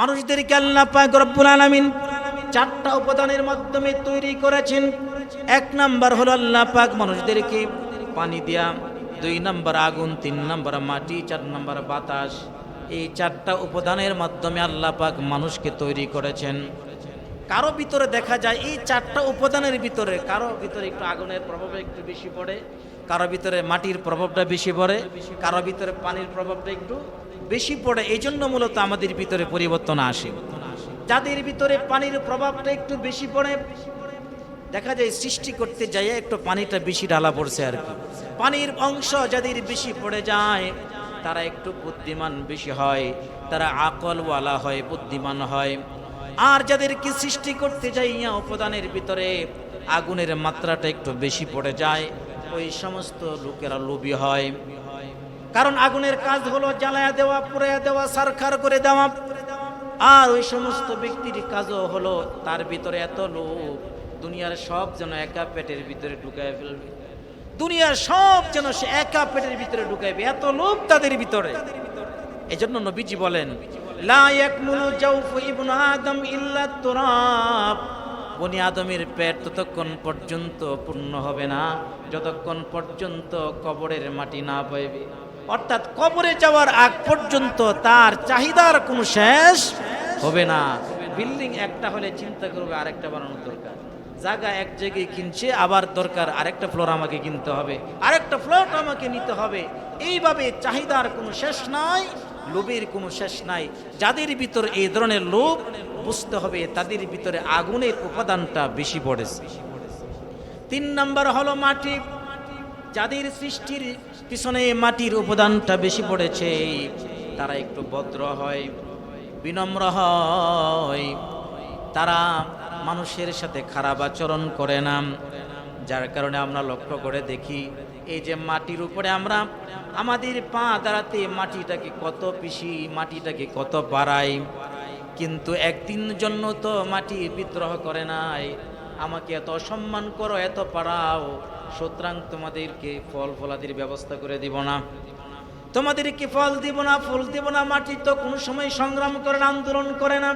মানুষদেরকে আল্লাহ পাক রব্বুল আলামিন চারটা উপাদানের মাধ্যমে তৈরি করেছেন। এক নাম্বার হলো আল্লাহ পাক মানুষদেরকে পানি দেয়া, দুই নাম্বার আগুন, তিন নাম্বার মাটি, চার নাম্বার বাতাস। এই চারটা উপাদানের মাধ্যমে আল্লাহ পাক মানুষকে তৈরি করেছেন। কারও ভিতরে দেখা যায় এই চারটা উপাদানের ভিতরে, কারও ভিতরে একটু আগুনের প্রভাব একটু বেশি পড়ে, কারও ভিতরে মাটির প্রভাবটা বেশি পড়ে, কারও ভিতরে পানির প্রভাবটা একটু বেশি পড়ে এই জন্য মূলত আমাদের ভিতরে পরিবর্তন আসে। যাদের ভিতরে পানির প্রভাবটা একটু বেশি পড়ে, দেখা যায় সৃষ্টি করতে যাই একটু পানিটা বেশি ডালা পড়ছে আর কি। পানির অংশ যাদের বেশি পড়ে যায়, তারা একটু বুদ্ধিমান বেশি হয়, তারা আকলওয়ালা হয়, বুদ্ধিমান হয়। আর যাদেরকে সৃষ্টি করতে যাই ইয়া উপাদানের ভিতরে আগুনের মাত্রাটা একটু বেশি পড়ে যায়, ওই সমস্ত লোকেরা লোভী হয়। কারণ আগুনের কাজ হলো জ্বালায়া দেওয়া পুড়াইয়া দেওয়া, সারখার করে দেওয়া। আর ওই সমস্ত ব্যক্তির কাজও হলো তার ভিতরে এত লোভ, দুনিয়ার সব যেন একা পেটের ভিতরে ঢুকায় ফেলবে। দুনিয়ার সব যেন সে একা পেটের ভিতরে ঢুকাইবে, এত লোভ তাদের ভিতরে। এই জন্য নবীজি বলেন বনি আদমের পেট ততক্ষণ পর্যন্ত পূর্ণ হবে না, যতক্ষণ পর্যন্ত কবরের মাটি না পাইবে অর্থাৎ কবরে যাওয়ার আগ পর্যন্ত তার চাহিদার কোনো শেষ হবে না। বিল্ডিং একটা হলে চিন্তা করবে আরেকটা বানানোর দরকার। জায়গা এক জায়গায় কিনছে, আবার দরকার আরেকটা ফ্লোর আমাকে কিনতে হবে। আরেকটা ফ্লোর আমাকে নিতে হবে। এইভাবে চাহিদার কোনো শেষ নাই, লোভের কোনো শেষ নাই। যাদের ভিতর এই ধরনের লোভ, বুঝতে হবে তাদের ভিতরে আগুনের উপাদানটা বেশি পড়েছে। তিন নাম্বার হলো মাটি। যাদের সৃষ্টির পিছনে মাটির উপাদানটা বেশি পড়েছে, তারা একটু ভদ্র হয়, বিনম্র হয়। তারা মানুষের সাথে খারাপ আচরণ করে না। যার কারণে আমরা লক্ষ্য করে দেখি, এই যে মাটির উপরে আমরা আমাদের পা দাঁড়াতে মাটিটাকে কত পিসি মাটিটাকে কত বাড়াই। কিন্তু একদিন জন্য তো মাটি বিদ্রোহ করে নাই। আমাকে এত অসম্মান করো, এত পাড়াও সুতরাং তোমাদেরকে ফল ফলাদির ব্যবস্থা করে দিব না। তোমাদেরকে ফল দিব না, ফুল দিব না, মাটি তো কোনো সময় সংগ্রাম করে না, আন্দোলন করে না।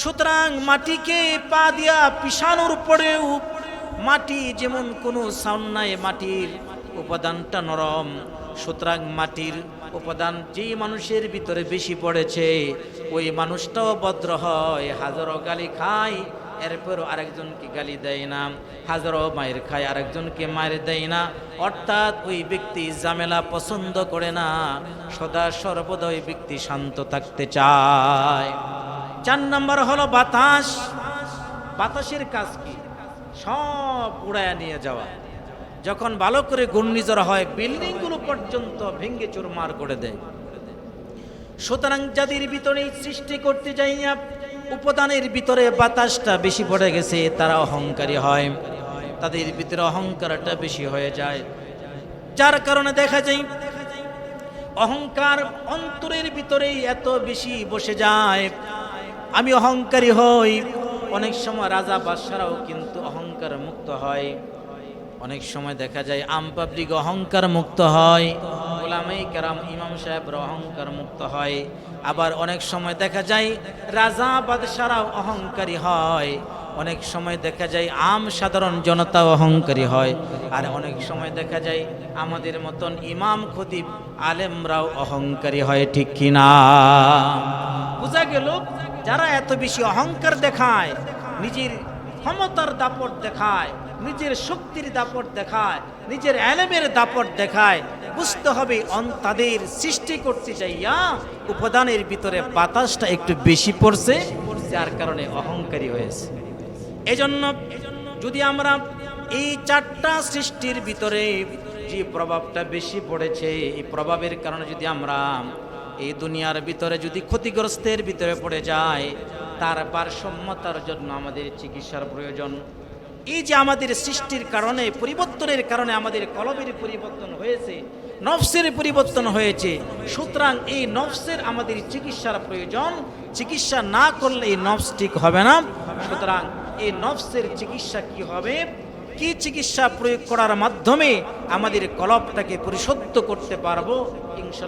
সুতরাং মাটিকে পা দিয়া পিছানোর পরেও মাটি যেমন কোনো সাউন্ড নাই, মাটির উপাদানটা নরম। সুতরাং মাটির উপাদান যেই মানুষের ভিতরে বেশি পড়েছে, ওই মানুষটাও ভদ্র হয়, হাজারো গালি খায় এরপরও আরেকজনকে গালি দেয় না। হাজারো মায়ের খায়, আরেকজনকে মায়ের দেয় না। অর্থাৎ ওই ব্যক্তি ঝামেলা পছন্দ করে না। সদা সর্বদা ওই ব্যক্তি শান্ত থাকতে চায়। চার নম্বর হলো বাতাস। বাতাসের কাজ কি? সব উড়ায়া নিয়ে যাওয়া। যখন ভালো করে ঘূর্ণিঝড় হয়, বিল্ডিংগুলো পর্যন্ত ভেঙ্গে চুরমার করে দেয়। সুতরাং যাদের ভিতরে সৃষ্টি করতে যাইয়া উপাদানের ভিতরে বাতাসটা বেশি পড়ে গেছে, তারা অহংকারী হয়। তাদের ভিতরে অহংকারটা বেশি হয়ে যায়। যার কারণে দেখা যায়, অহংকার অন্তরের ভিতরেই এত বেশি বসে যায়। আমি অহংকারী হই। অনেক সময় রাজা বাদশারাও কিন্তু অহংকার মুক্ত হয়। অনেক সময় দেখা যায়, আম পাবলিক অহংকার মুক্ত হয়। গোলামাই কারাম ইমাম সাহেবর অহংকার মুক্ত হয়। আবার অনেক সময় দেখা যায় রাজা বাদশারাও অহংকারী হয়। অনেক সময় দেখা যায় আম সাধারণ জনতা অহংকারী হয়। আর অনেক সময় দেখা যায় আমাদের মতন ইমাম খতিব আলেমরাও অহংকারী হয়, ঠিক কিনা বোঝা গেল? যারা এত বেশি অহংকার দেখায়, নিজের ক্ষমতার দাপট দেখায়, নিজের শক্তির দাপট দেখায়, নিজের এলেমের দাপট দেখায় বুঝতে হবে তাদের সৃষ্টি করতে চাইয়া উপাদানের ভিতরে বাতাসটা একটু বেশি পড়ছে, যার কারণে অহংকারী হয়েছে। এজন্য যদি আমরা এই চারটা সৃষ্টির ভিতরে যে প্রভাবটা বেশি পড়েছে, এই প্রভাবের কারণে যদি আমরা এই দুনিয়ার ভিতরে যদি ক্ষতিগ্রস্তের ভিতরে পড়ে যায় তার ভারসাম্যতার জন্য আমাদের চিকিৎসার প্রয়োজন। এই যে আমাদের সৃষ্টির কারণে, পরিবর্তনের কারণে আমাদের কলমের পরিবর্তন হয়েছে, নফসের পরিবর্তন হয়েছে, সুতরাং এই নফসের আমাদের চিকিৎসার প্রয়োজন। চিকিৎসা না করলে এই নফস ঠিক হবে না। সুতরাং এই নফসের চিকিৎসা কি হবে? কি চিকিৎসা প্রয়োগ করার মাধ্যমে আমাদের কলবটাকে পরিশুদ্ধ করতে পারব? ইনশাল্লাহ